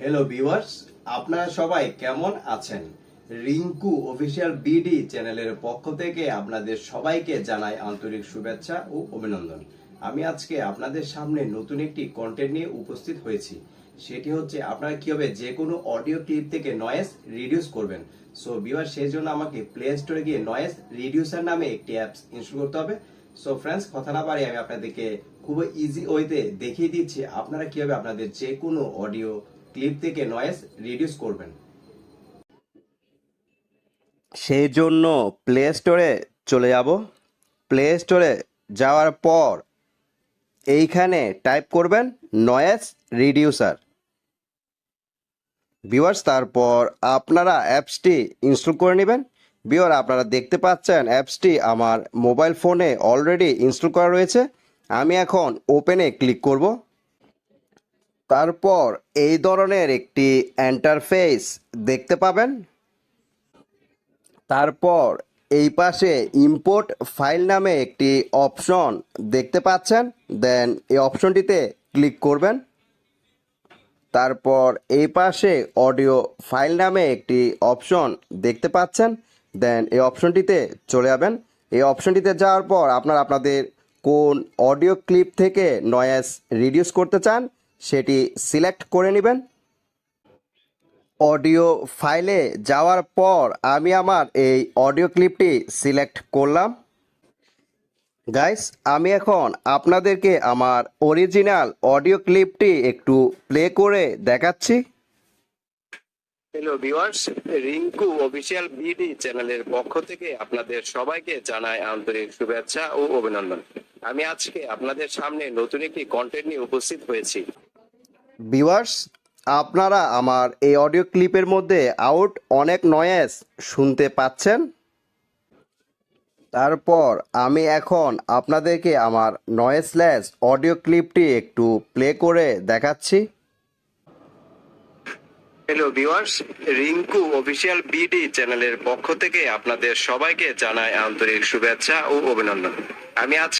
Hello viewers আপনারা সবাই কেমন আছেন? রিঙ্কু অফিসিয়াল বিডি চ্যানেলের পক্ষ থেকে আপনাদের সবাইকে জানাই আন্তরিক শুভেচ্ছা ও অভিনন্দন। আমি আজকে আপনাদের সামনে নতুন একটি কন্টেন্ট নিয়ে উপস্থিত হয়েছি। সেটি হচ্ছে আপনারা কীভাবে যে কোনো অডিও ক্লিপ থেকে নয়েজ রিডিউস করবেন। সো ভিউয়ার সেই জন্য আমাকে প্লে স্টোরে গিয়ে নয়েজ রিডিউসার নামে একটি অ্যাপস ইনস্টল করতে হবে। সো ফ্রেন্ডস কথা না পারি আমি আপনাদেরকে খুব ইজি ওয়েতে দেখিয়ে দিচ্ছি আপনারা কীভাবে আপনাদের যে কোনো অডিও ক্লিপ থেকে নয়েজ রিডিউস করবেন। সেই জন্য প্লে স্টোরে চলে যাব। প্লে স্টোরে যাওয়ার পর এইখানে টাইপ করবেন নয়েজ রিডিউসার ভিউয়ার্স তারপর আপনারা অ্যাপসটি ইনস্টল করে নেবেন। ভিউয়ার আপনারা দেখতে পাচ্ছেন অ্যাপসটি আমার মোবাইল ফোনে অলরেডি ইনস্টল করা রয়েছে। আমি এখন ওপেনে ক্লিক করব। তারপর এই ধরনের একটি এন্টারফেস দেখতে পাবেন। তারপর এই পাশে ইম্পোর্ট ফাইল নামে একটি অপশন দেখতে পাচ্ছেন। দেন এই অপশনটিতে ক্লিক করবেন। তারপর এই পাশে অডিও ফাইল নামে একটি অপশন দেখতে পাচ্ছেন। দেন এই অপশনটিতে চলে যাবেন। এই অপশনটিতে যাওয়ার পর আপনারা আপনাদের কোন অডিও ক্লিপ থেকে নয়েজ রিডিউস করতে চান সেটি সিলেক্ট করে নেবেন। অডিও ফাইলে যাওয়ার পর আমি আমার এই অডিও ক্লিপটি সিলেক্ট করলাম। গাইস, আমি এখন আপনাদেরকে আমার অরিজিনাল অডিও ক্লিপটি একটু প্লে করে দেখাচ্ছি। Hello viewers Rinku official BD চ্যানেলের পক্ষ থেকে আপনাদের সবাইকে জানাই আন্তরিক শুভেচ্ছা ও অভিনন্দন। আমি আজকে আপনাদের সামনে নতুন একটি কন্টেন্ট নিয়ে উপস্থিত হয়েছি। ভিউয়ার্স, আপনারা আমার এই অডিও ক্লিপের মধ্যে আউট অনেক নয়েজ শুনতে পাচ্ছেন। তারপর আমি এখন আপনাদেরকে আমার নয়েসলেস অডিও ক্লিপটি একটু প্লে করে দেখাচ্ছি। Hello viewers Rinku official BD চ্যানেলের পক্ষ থেকে আপনাদের সবাইকে জানাই আন্তরিক শুভেচ্ছা ও অভিনন্দন। আমি আজ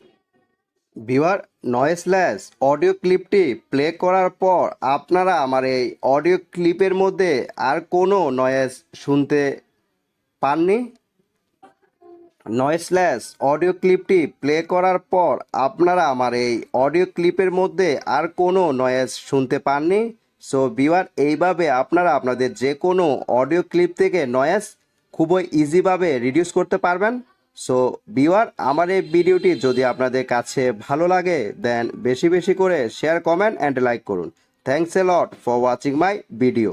ভিউয়ার নয়েসলেস অডিও ক্লিপটি প্লে করার পর আপনারা আমার এই অডিও ক্লিপের মধ্যে আর কোনো নয়েজ শুনতে পাননি? নয়েসলেস অডিও ক্লিপটি প্লে করার পর আপনারা আমার এই অডিও ক্লিপের মধ্যে আর কোনো নয়েজ শুনতে পাননি? সো বিওয়ার এইভাবে আপনারা আপনাদের যে কোনো অডিও ক্লিপ থেকে নয়েজ খুবই ইজিভাবে রিডিউস করতে পারবেন। সো বিওয়ার আমার এই ভিডিওটি যদি আপনাদের কাছে ভালো লাগে দেন বেশি বেশি করে শেয়ার কমেন্ট অ্যান্ড লাইক করুন। Thanks a lot for watching my video